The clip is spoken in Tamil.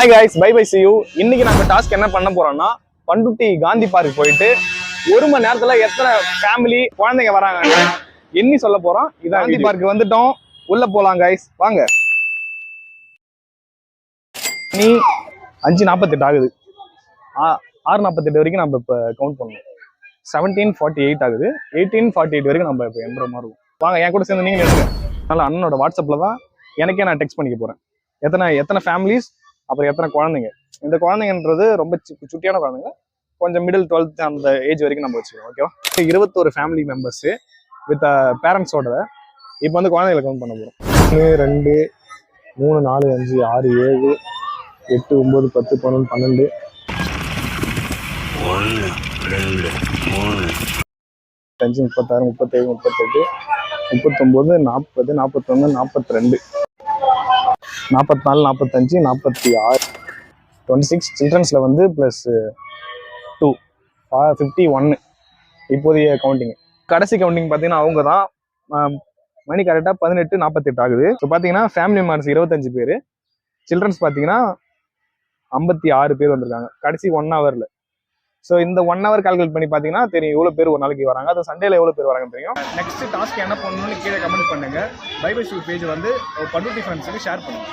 Hi guys bye bye you. இன்னைக்கு நம்ம டாஸ்க் என்ன பண்ண போறோம்னா பண்டுட்டி காந்தி பார்க் போயிட்டு ஒரு மணி நேரத்துல எத்தனை ஃபேமிலி குழந்தைங்க வராங்க? எண்ணி சொல்ல போறோம். இதான் காந்தி பார்க் வந்துட்டோம். உள்ள போலாம் guys. வாங்க. நீ அஞ்சு நாற்பத்தெட்டு ஆகுது. ஆறு நாற்பத்தெட்டு வரைக்கும் நம்ம இப்போ கவுண்ட் பண்ணணும். செவன்டீன் ஃபார்ட்டி எயிட் ஆகுது. எயிட்டீன் ஃபார்ட்டி எயிட் வரைக்கும் நம்ம இப்போ எண்ற மாதிரி இருக்கும். வாங்க என் கூட சேர்ந்து நீங்கள் எடுங்க. அதனால அண்ணனோட வாட்ஸ்அப்பில் தான் எனக்கே நான் டெக்ஸ்ட் பண்ணிக்க போகிறேன் எத்தனை எத்தனை ஃபேமிலிஸ் அப்புறம் எத்தனை குழந்தைங்க? இந்த குழந்தைங்கன்றது ரொம்ப சுட்டியான குழந்தைங்க. கொஞ்சம் மிடில் டுவெல்த் அந்த ஏஜ் வரைக்கும் நம்ம வச்சுக்கோம் ஓகேவா இருபத்தோரு ஃபேமிலி மெம்பர்ஸு வித் பேரண்ட்ஸோட இப்போ வந்து குழந்தைகளை கவுண்ட் பண்ண போகிறோம் ஒன்று ரெண்டு மூணு நாலு அஞ்சு ஆறு ஏழு எட்டு ஒம்பது பத்து பன்னெண்டு பன்னெண்டு. அஞ்சு முப்பத்தாறு முப்பத்தேழு முப்பத்தெட்டு முப்பத்தொம்போது நாற்பது நாற்பத்தொன்று நாற்பத்தி ரெண்டு நாற்பத்தி நாலு நாற்பத்தஞ்சு நாற்பத்தி ஆறு டுவெண்ட்டி சிக்ஸ் சில்ட்ரன்ஸில் வந்து ப்ளஸ் டூ ஃபிஃப்டி ஒன்று இப்போதைய கவுண்டிங் கடைசி கவுண்டிங் பார்த்தீங்கன்னா அவங்க தான் மணி கரெக்டாக பதினெட்டு நாற்பத்தெட்டு ஆகுது. ஸோ பார்த்தீங்கன்னா ஃபேமிலி மெம்பர்ஸ் இருபத்தஞ்சு பேர். சில்ட்ரன்ஸ் பார்த்தீங்கன்னா ஐம்பத்தி ஆறு பேர் வந்திருக்காங்க. கடைசி ஒன் ஹவரில் ஸோ இந்த ஒன் ஹவர் கால்குலேட் பண்ணி பார்த்தீங்கன்னா தெரியும் எவ்வளோ பேர் ஒரு நாளைக்கு வராங்க. அது சண்டேல எவ்வளோ பேர் வராங்கன்னு தெரியும். நெக்ஸ்ட் டாஸ்க் என்ன பண்ணணும்னு கீழே கமெண்ட் பண்ணுங்க. பைபிள் ஷூ பேஜ் வந்து பண்ருட்டி ஃப்ரெண்ட்ஸுக்கு ஷேர் பண்ணுங்க.